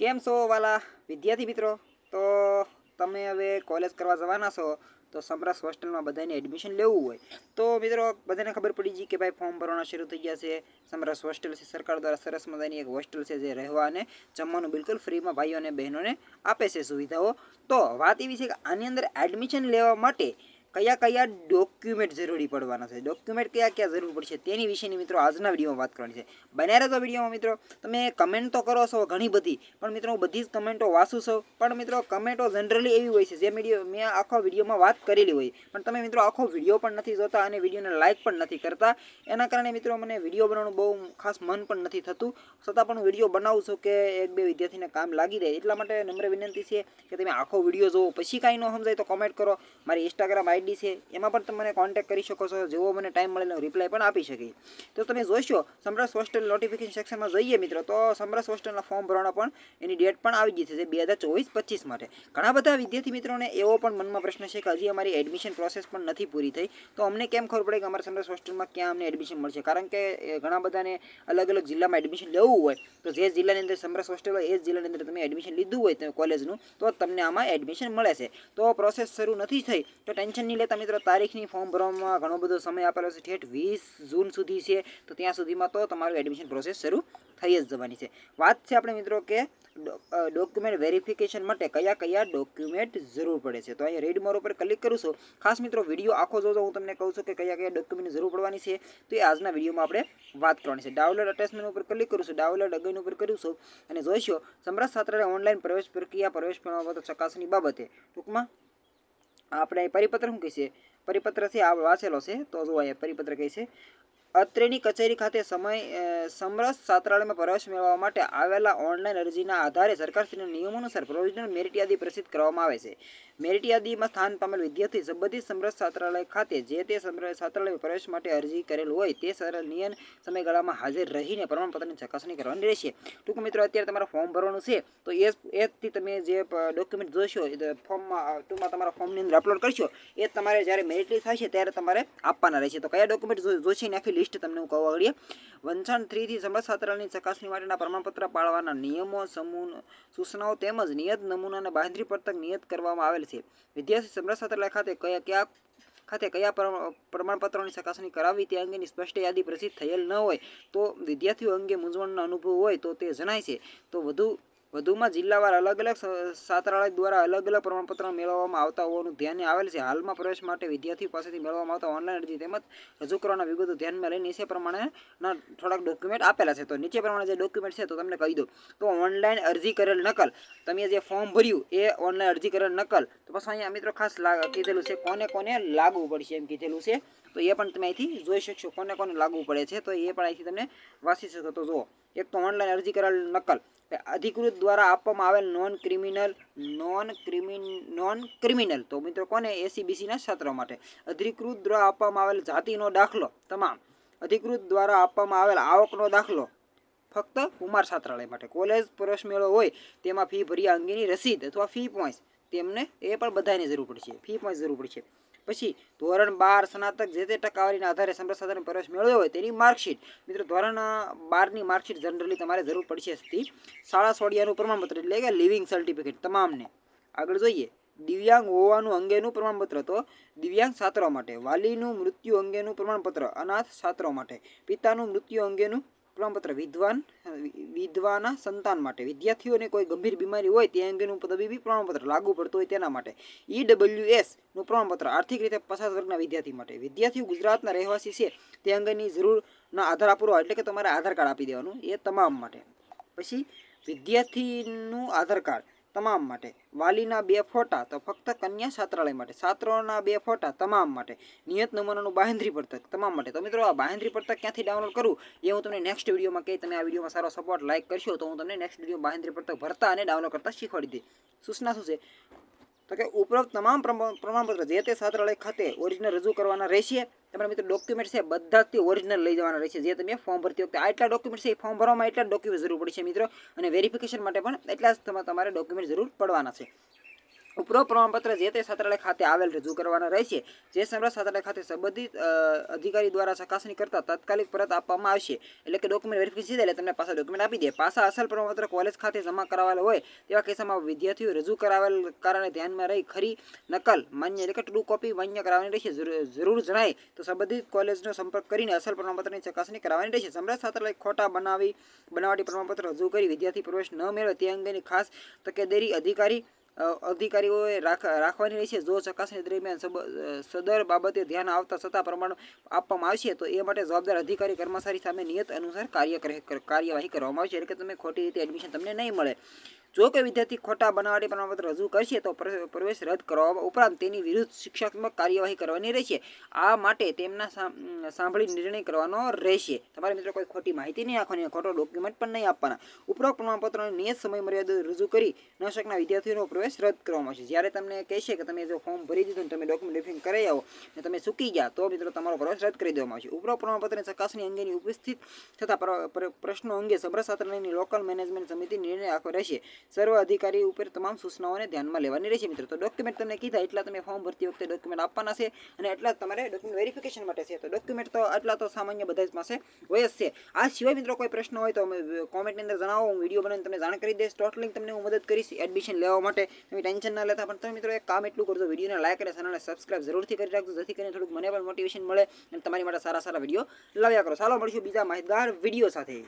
કેમ છો વાલા વિદ્યાર્થી મિત્રો? તો તમે હવે કોલેજ કરવા જવાના છો, તો સમરસ હોસ્ટેલમાં બધાને એડમિશન લેવું હોય. તો મિત્રો, બધાને ખબર પડી ગઈ કે ભાઈ ફોર્મ ભરવાના શરૂ થઈ ગયા છે. સમરસ હોસ્ટેલ છે, સરકાર દ્વારા સરસ મજાની એક હોસ્ટેલ છે, જે રહેવા અને જમવાનું બિલકુલ ફ્રીમાં ભાઈઓ અને બહેનોને આપે છે સુવિધાઓ. તો વાત એવી છે કે આની અંદર એડમિશન લેવા માટે કયા કયા ડોક્યુમેન્ટ જરૂરી પડવાના છે? ડોક્યુમેન્ટ કયા કયા જરૂર પડશે? તેની વિશેની મિત્રો આજના વિડીયોમાં વાત કરવાની છે. બન્યા રહેતો વિડીયોમાં મિત્રો. તમે કમેન્ટ તો કરો છો ઘણી બધી, પણ મિત્રો હું બધી જ કમેન્ટો વાંચું છું. પણ મિત્રો કમેન્ટો જનરલી એવી હોય છે, જે વીડિયો મેં આખો વિડીયોમાં વાત કરેલી હોય. પણ તમે મિત્રો આખો વીડિયો પણ નથી જોતા અને વિડીયોને લાઇક પણ નથી કરતા. એના કારણે મિત્રો મને વીડિયો બનાવવાનું બહુ ખાસ મન પણ નથી થતું. છતાં પણ હું વીડિયો બનાવું છું કે એક બે વિદ્યાર્થીને કામ લાગી જાય. એટલા માટે નમ્ર વિનંતી છે કે તમે આખો વીડિયો જોવો. પછી કાંઈ ન સમજાય તો કમેન્ટ કરો. મારી ઇન્સ્ટાગ્રામ આઈડી છે, એમાં પણ તમે મને કોન્ટેક કરી શકો છો, જેવો મને ટાઈમ મળે રિપ્લાય પણ આપી શકીએ તો તમે જોશો સમરસ હોસ્ટેલ નોટિફિકેશન સેક્શનમાં જઈએ મિત્રો, તો સમરસ હોસ્ટેલના ફોર્મ ભરવાનો પણ એની ડેટ પણ આવી ગઈ છે, જે બે હજાર ચોવીસ પચીસ માટે. ઘણા બધા વિદ્યાર્થી મિત્રોને એવો પણ મનમાં પ્રશ્ન છે કે હજી અમારી એડમિશન પ્રોસેસ પણ નથી પૂરી થઈ. તો અમને કેમ ખબર પડે કે અમારા સમરસ હોસ્ટેલમાં ક્યાં અમને એડમિશન મળશે? કારણ કે ઘણા બધાને અલગ અલગ જિલ્લામાં એડમિશન લેવું હોય, તો જે જિલ્લાની અંદર સમરસ હોસ્ટેલ હોય, એ જ જિલ્લાની અંદર તમે એડમિશન લીધું હોય, તો કોલેજનું તો તમને આમાં એડમિશન મળે છે. તો પ્રોસેસ શરૂ નથી થઈ, તો ટેન્શન નહીં લેતા મિત્રો તારીખની ફોર્મ ભરવામાં ઘણો બધો સમય આપેલો છે. ઠેઠ વીસ જૂન સુધી છે, તો ત્યાં સુધીમાં તો તમારું એડમિશન પ્રોસેસ શરૂ થઈ જ જવાની છે. વાત છે આપણે મિત્રો કે ડોક્યુમેન્ટ વેરિફિકેશન માટે કયા કયા ડોક્યુમેન્ટ જરૂર પડે છે. તો અહીંયા રેડ મોર ઉપર ક્લિક કરું છું. ખાસ મિત્રો વીડિયો આખો જોજો. હું તમને કહું છું કે કયા કયા ડોક્યુમેન્ટની જરૂર પડવાની છે. તો એ આજના વિડીયોમાં આપણે વાત કરવાની છે. ડાઉનલોડ અટેચમેન્ટ ઉપર ક્લિક કરું છું. ડાઉનલોડ અગેન ઉપર કરું છું. અને જોઈશો સમ્રાટ છાત્રને ઓનલાઈન પ્રવેશ પ્રક્રિયા, પ્રવેશ પ્રમાણપત્ર ચકાસણી બાબતે ટૂંકમાં આપણે પરિપત્ર શું કહીએ પરિપત્ર છે આ વાંચેલો છે તો જો પરિપત્ર કહે છે અત્રેની કચેરી ખાતે સમય સમરસ છાત્રાલયમાં પ્રવેશ મેળવવા માટે આવેલા ઓનલાઈન અરજીના આધારે સરકારશ્રીના નિયમો અનુસાર પ્રોવિઝનલ મેરિટ યાદી પ્રસિદ્ધ કરવામાં આવે છે. મેરિટ યાદીમાં સ્થાન પામેલ વિદ્યાર્થી સંબંધિત સમરસ છાત્રાલય ખાતે જે તે સમરસ છાત્રાલયમાં પ્રવેશ માટે અરજી કરેલ હોય તે સરળ નિયમ સમયગાળામાં હાજર રહીને પ્રમાણપત્રની ચકાસણી કરવાની રહેશે. ટૂંક મિત્રો, અત્યારે તમારે ફોર્મ ભરવાનું છે, તો એ એથી તમે જે ડોક્યુમેન્ટ જોશો ફોર્મમાં ટૂંકમાં તમારા ફોર્મની અંદર અપલોડ કરશો, એ તમારે જ્યારે મેરિટ લિસ્ટ થશે ત્યારે તમારે આપવાના રહેશે. તો કયા ડોક્યુમેન્ટ જોશે નાખી લિસ્ટ તમને હું કહું આગળ વંચાણ થ્રીથી સમરસ ચકાસણી માટેના પ્રમાણપત્ર પાળવાના નિયમો, સમૂહ, સૂચનાઓ તેમજ નિયત નમૂના અને બાંધરી પત્રક નિયત કરવામાં આવેલ છે. વિદ્યાર્થી સમરસ ખાતે કયા કયા ખાતે કયા પ્રમાણપત્રોની ચકાસણી કરાવવી તે અંગેની સ્પષ્ટ યાદી પ્રસિદ્ધ થયેલ ન હોય તો વિદ્યાર્થીઓ અંગે મૂંઝવણનો અનુભવ હોય તો તે જણાય છે. તો વધુ વધુમાં જિલ્લાવાર અલગ અલગ છાત્રાલય દ્વારા અલગ અલગ પ્રમાણપત્ર મેળવવામાં આવતા હોવાનું ધ્યાને આવેલ છે. હાલમાં પ્રવેશ માટે વિદ્યાર્થીઓ પાસેથી મેળવવામાં આવતા ઓનલાઈન અરજી તેમજ રજૂ કરવાના વિગતો ધ્યાનમાં લઈને નીચે પ્રમાણેના થોડાક ડોક્યુમેન્ટ આપેલા છે. તો નીચે પ્રમાણે જે ડોક્યુમેન્ટ છે તો તમને કહી દો તો ઓનલાઈન અરજી કરેલ નકલ. તમે જે ફોર્મ ભર્યું એ ઓનલાઈન અરજી કરેલ નકલ. તો પછી અહીંયા મિત્રો ખાસ કીધેલું છે કોને કોને લાગુ પડશે એમ કીધેલું છે. તો એ પણ તમે અહીંથી જોઈ શકશો કોને કોને લાગુ પડે છે. તો એ પણ અહીંથી તમને વાંચી શકો. તો જુઓ. એક તો ઓનલાઈન અરજી કરેલ નકલ. અધિકૃત દ્વારા આપવામાં આવેલ non criminal non criminal non criminal તો મિત્રો કોને? એસીબીસીના છાત્રો માટે. અધિકૃત દ્વારા આપવામાં આવેલ જાતિનો દાખલો. તમામ. અધિકૃત દ્વારા આપવામાં આવેલ આવકનો દાખલો. ફક્ત કુમાર છાત્રાલય માટે. કોલેજ પ્રવેશ મેળો હોય, તેમાં ફી ભર્યા અંગેની રસીદ અથવા ફી પોઈન્ટ. તેમને એ પણ બધાની જરૂર પડશે ફી પોઈન્ટ જરૂર પડશે પછી ધોરણ બાર સ્નાતક જે તે ટકાવારીના આધારે સંપ્રસાધન પ્રવેશ મેળવ્યો હોય તેની માર્કશીટ, મિત્રો ધોરણ બારની માર્કશીટ જનરલી તમારે જરૂર પડશે હતી શાળા સોડિયાનું પ્રમાણપત્ર એટલે કે લિવિંગ સર્ટિફિકેટ તમામને. આગળ જોઈએ. દિવ્યાંગ હોવાનું અંગેનું પ્રમાણપત્ર તો દિવ્યાંગ છાત્રો માટે, વાલીનું મૃત્યુ અંગેનું પ્રમાણપત્ર, અનાથ છાત્રો માટે, પિતાનું મૃત્યુ અંગેનું પ્રમાણપત્ર વિદ્વાન વિધવાના સંતાન માટે. વિદ્યાર્થીઓને કોઈ ગંભીર બીમારી હોય તે અંગેનું તબીબી પ્રમાણપત્ર લાગુ પડતું હોય તેના માટે. ઈડબ્લ્યુએસનું પ્રમાણપત્ર આર્થિક રીતે પસાર વર્ગના વિદ્યાર્થી માટે. વિદ્યાર્થીઓ ગુજરાતના રહેવાસી છે તે અંગેની જરૂરના આધાર પુરાવા એટલે કે તમારે આધાર કાર્ડ આપી દેવાનું, એ તમામ માટે. પછી વિદ્યાર્થીનું આધાર કાર્ડ. તમામ માટે. વાલીના બે ફોટા તો ફક્ત કન્યા છાત્રાલય માટે, છાત્રોના બે ફોટા તમામ માટે. નિયત નમૂનાનું બાહેંધરી પડતક તમામ માટે. તો મિત્રો, આ બાહેંધરી પડતક ક્યાંથી ડાઉનલોડ કરું? એ હું તમને નેક્સ્ટ વિડીયોમાં કહી તમે આ વિડીયોમાં સારો સપોર્ટ લાઇક કરશો તો હું તમને નેક્સ્ટ વીડિયો બાહેંધરી પડતક ભરતા અને ડાઉનલોડ કરતા શીખવાડી દઈ સૂચના શું છે? તો કે ઉપરોક્ત તમામ પ્રમા- પ્રમાણપત્ર જે તે છાત્રાલય ખાતે ઓરિજિનલ રજૂ કરવાના રહેશે, તમારા મિત્રો ડોક્યુમેન્ટ છે બધા જ તે ઓરિજિનલ લઈ જવાના રહેશે. જે તમે ફોર્મ ભરતી વખતે આટલા ડોક્યુમેન્ટ છે એ ફોર્મ ભરવામાં એટલા ડોક્યુમેન્ટ જરૂર પડશે મિત્રો. અને વેરિફિકેશન માટે પણ એટલા જ તમારે ડોક્યુમેન્ટ જરૂર પડવાના છે. ઉપરોક્ત પ્રમાણપત્ર જે તે છાત્રાલય ખાતે આવેલ રજૂ કરવાના રહેશે. જે સમરસ છાત્રાલય ખાતે સંબંધિત અધિકારી દ્વારા ચકાસણી કરતા તાત્કાલિક પરત આપવામાં આવશે. એટલે કે ડોક્યુમેન્ટ વેરિફિકેશન એટલે તમને પાછા ડોક્યુમેન્ટ આપી દે. પાછા અસલ પ્રમાણપત્ર કોલેજ ખાતે જમા કરાવેલ હોય તેવા કિસ્સામાં વિદ્યાર્થીઓ રજૂ કરાવેલ કારણે ધ્યાનમાં રહી ખરી નકલ, માન્ય એટલે કે ટ્રુ કોપી માન્ય કરાવવાની રહેશે. જરૂર- જણાય તો સંબંધિત કોલેજનો સંપર્ક કરીને અસલ પ્રમાણપત્રની ચકાસણી કરાવવાની રહેશે. સમરસ છાત્રાલય ખોટા બનાવી, બનાવટી પ્રમાણપત્ર રજૂ કરી વિદ્યાર્થી પ્રવેશ ન મેળવે તે અંગેની ખાસ તકેદારી અધિકારી અધિકારીઓએ રાખ, રાખવાની રહેશે. જો ચકાસણી દરમિયાન સદર બાબતે ધ્યાન આવતા છતાં પ્રમાણ આપવામાં આવશે, તો એ માટે જવાબદાર અધિકારી, કર્મચારી સામે નિયત અનુસાર કાર્ય કાર્યવાહી કરવામાં આવશે. એટલે કે તમે ખોટી રીતે એડમિશન તમને નહીં મળે. જો કે વિદ્યાર્થી ખોટા બનાવટી પ્રમાણપત્ર રજૂ કરશે, તો પ્ર- પ્રવેશ રદ કરવા ઉપરાંત તેની વિરુદ્ધ શિક્ષાત્મક કાર્યવાહી કરવાની રહેશે. આ માટે તેમના સાંભળી નિર્ણય કરવાનો રહેશે. તમારે મિત્રો કોઈ ખોટી માહિતી નહીં આપવાની ખોટો ડોક્યુમેન્ટ પણ નહીં આપવાના. ઉપરોક્ત પ્રમાણપત્રોની નિયત સમય મર્યાદા રજૂ કરી ન શકના વિદ્યાર્થીઓનો પ્રવેશ રદ કરવામાં આવશે. જ્યારે તમને કહેશે કે તમે જો ફોર્મ ભરી દીધું તમે ડોક્યુમેન્ટ રિફિંગ કરાવી આવો ને તમે ચૂકી ગયા, તો મિત્રો તમારો પ્રવેશ રદ કરી દેવામાં આવશે. ઉપરોક્ત પ્રમાણપત્રની ચકાસણી અંગેની ઉપસ્થિત થતા પ્ર- પ્ર- પ્રશ્નો અંગે સભ્ર લોકલ મેનેજમેન્ટ સમિતિ નિર્ણય આખો રહેશે. સર્વ અધિકારી ઉપર તમામ સૂચનાઓને ધ્યાનમાં લેવાની રહેશે મિત્રો. તો ડોક્યુમેન્ટ તમને કીધા એટલા તમે ફોર્મ ભરતી વખતે ડોક્યુમેન્ટ આપવાના છે અને એટલા તમારે ડોક્યુમેન્ટ વેરિફિકેશન માટે છે. તો ડોક્યુમેન્ટ તો આટલા તો સામાન્ય બધા જ પાસે હોય જ છે. આ સિવાય મિત્રો કોઈ પ્રશ્ન હોય તો કોમેન્ટની અંદર જણાવો, હું વીડિયો બનાવીને તમને જાણ કરી દઈશ. ટોટલિંગ તમને હું મદદ કરીશ એડમિશન લેવા માટે. તમે ટેન્શન ના લેતા, પણ તમે મિત્રો એક કામ એટલું કરજો વિડીયોને લાઈક અને ચેનલને સબસ્ક્રાઇબ જરૂરથી કરી રાખજો, જેથી કરીને થોડુંક મને પણ મોટિવેશન મળે અને તમારી માટે સારા સારા વીડિયો લાવ્યા કરો. ચાલો, મળીશું બીજા માહિતગાર વીડિયો સાથે.